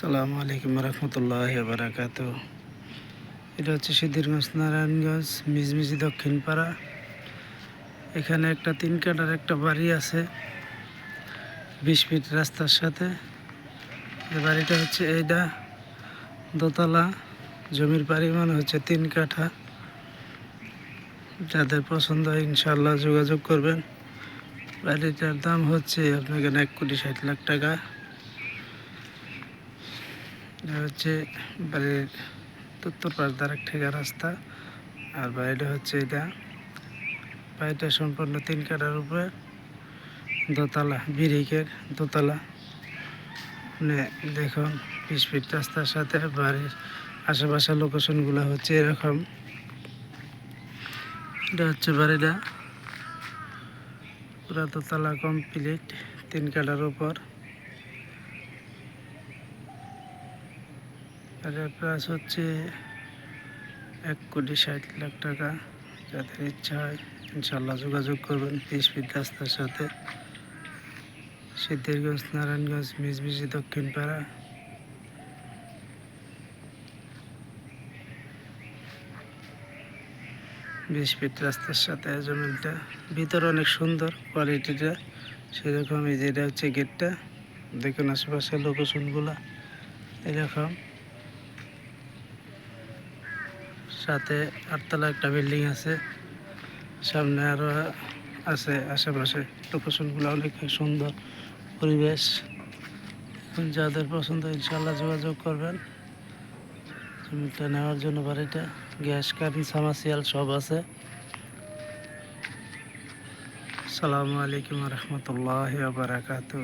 সালামু আলাইকুম রহমতুল্লাহ বারাকাত এটা হচ্ছে সিদ্ধিরগঞ্জ নারায়ণগঞ্জ, মিজমিজি দক্ষিণ পাড়া এখানে একটা তিন কাটার একটা বাড়ি আছে, বিশ ফিট রাস্তার সাথে। বাড়িটা হচ্ছে এইটা দোতলা। জমির পরিমাণ হচ্ছে তিন কাঠা। যাদের পছন্দ হয় ইনশাল্লাহ যোগাযোগ করবেন। বাড়িটার দাম হচ্ছে এখানে এক কোটি ষাট লাখ টাকা। এটা হচ্ছে বাড়ির উত্তর পাশ দ্বার ঠেকা রাস্তা। আর বাড়িটা হচ্ছে এটা। বাড়িটা সম্পূর্ণ তিন কাটার উপরে দোতলা, বিরিকের দোতলা। মানে দেখুন, বিশ ফিট রাস্তার সাথে বাড়ির আশেপাশে লোকেশনগুলো হচ্ছে এরকম। এটা হচ্ছে বাড়িটা। পুরা দোতলা কমপ্লিট তিন কাটার উপর। এটার প্রাইস হচ্ছে এক কোটি ষাট লাখ টাকা। যাদের ইচ্ছা হয় ইনশাল্লাহ যোগাযোগ করবেন ফিট রাস্তার সাথে। সিদ্ধিরগঞ্জ, নারায়ণগঞ্জ, মিজমিজি দক্ষিণ পাড়া বিশ ফিট রাস্তার সাথে জমিনটা ভিতরে অনেক সুন্দর কোয়ালিটিটা। সেরকম এই যে এটা হচ্ছে গেটটা। দেখুন আশেপাশে লোকেশনগুলো এরকম। সাথে আটতলা একটা বিল্ডিং আছে। সামনে আরও আছে আশেপাশে। লোকেশনগুলো অনেক সুন্দর পরিবেশ। যাদের পছন্দ ইনশাল্লাহ যোগাযোগ করবেন। জমিটা নেওয়ার জন্য বাড়িটা গ্যাস কারেন্ট সামাসিয়াল সব আছে। সালামু আলাইকুম রহমতুল্লাহ বারাকাতু